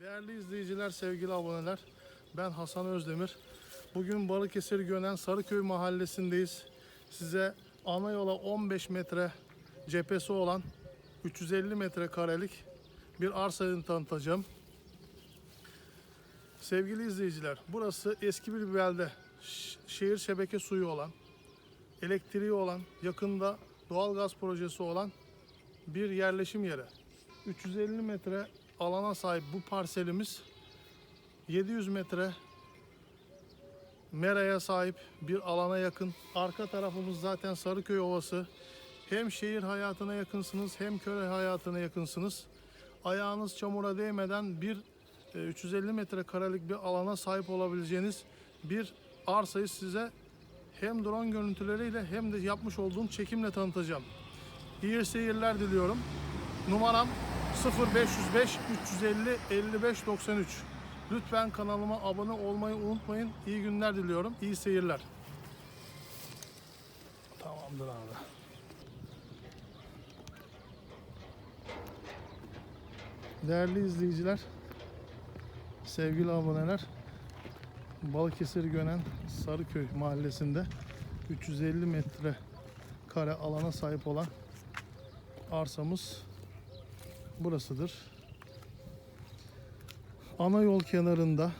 Değerli izleyiciler, sevgili aboneler. Ben Hasan Özdemir. Bugün Balıkesir Gönen Sarıköy mahallesindeyiz. Size ana yola 15 metre cephesi olan 350 metre karelik bir arsayı tanıtacağım. Sevgili izleyiciler, burası eski bir belde. Şehir şebeke suyu olan, elektriği olan, yakında doğalgaz projesi olan bir yerleşim yeri. 350 metre alana sahip bu parselimiz 700 metre meraya sahip bir alana yakın. Arka tarafımız zaten Sarıköy Ovası. Hem şehir hayatına yakınsınız hem köy hayatına yakınsınız. Ayağınız çamura değmeden bir e, 350 metre karelik bir alana sahip olabileceğiniz bir arsayı size hem drone görüntüleriyle hem de yapmış olduğum çekimle tanıtacağım. İyi seyirler diliyorum. Numaram 0505 350 55 93. Lütfen kanalıma abone olmayı unutmayın. İyi günler diliyorum. İyi seyirler. Tamamdır abi. Değerli izleyiciler, sevgili aboneler, Balıkesir Gönen Sarıköy mahallesinde 350 metre kare alana sahip olan arsamız burasıdır. Ana yol kenarında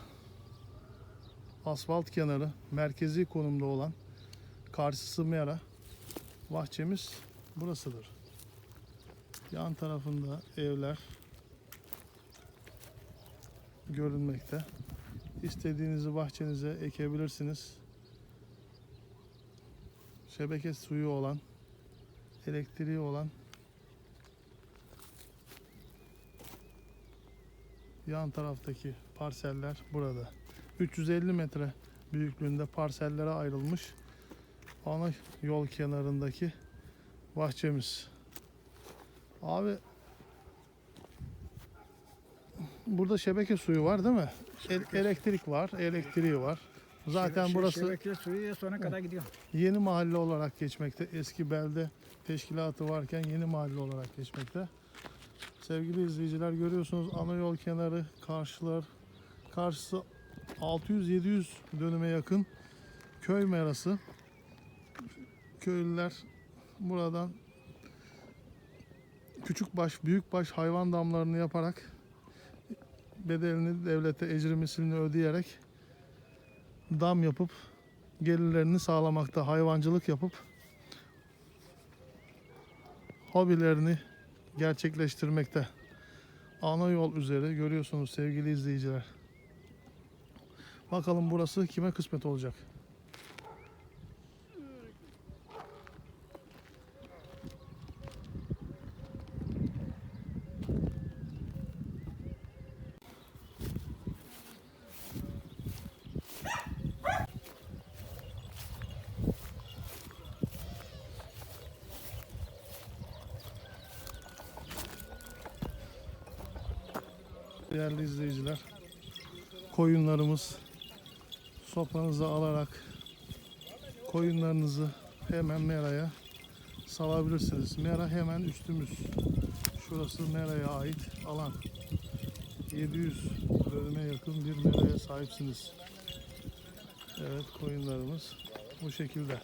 asfalt kenarı merkezi konumda olan karşısı mera bahçemiz burasıdır. Yan tarafında evler görünmekte. İstediğinizi bahçenize ekebilirsiniz. Şebeke suyu olan, elektriği olan yan taraftaki parseller burada. 350 metre büyüklüğünde parsellere ayrılmış ana yol kenarındaki bahçemiz. Abi burada şebeke suyu var değil mi? El- elektrik var, elektriği var. Zaten Şe- burası Şebeke suyu sona kadar gidiyor. yeni mahalle olarak geçmekte. Eski belde teşkilatı varken yeni mahalle olarak geçmekte. Sevgili izleyiciler görüyorsunuz ana yol kenarı karşılar karşısı 600-700 dönüme yakın köy merası. Köylüler buradan küçük baş, büyük baş hayvan damlarını yaparak bedelini devlete ecri mislini ödeyerek dam yapıp gelirlerini sağlamakta, hayvancılık yapıp hobilerini gerçekleştirmekte. Ana yol üzeri görüyorsunuz sevgili izleyiciler. Bakalım burası kime kısmet olacak? Değerli izleyiciler, koyunlarımız sopanızı alarak koyunlarınızı hemen meraya salabilirsiniz. Mera hemen üstümüz. Şurası meraya ait alan. 700 bölüme yakın bir meraya sahipsiniz. Evet koyunlarımız bu şekilde.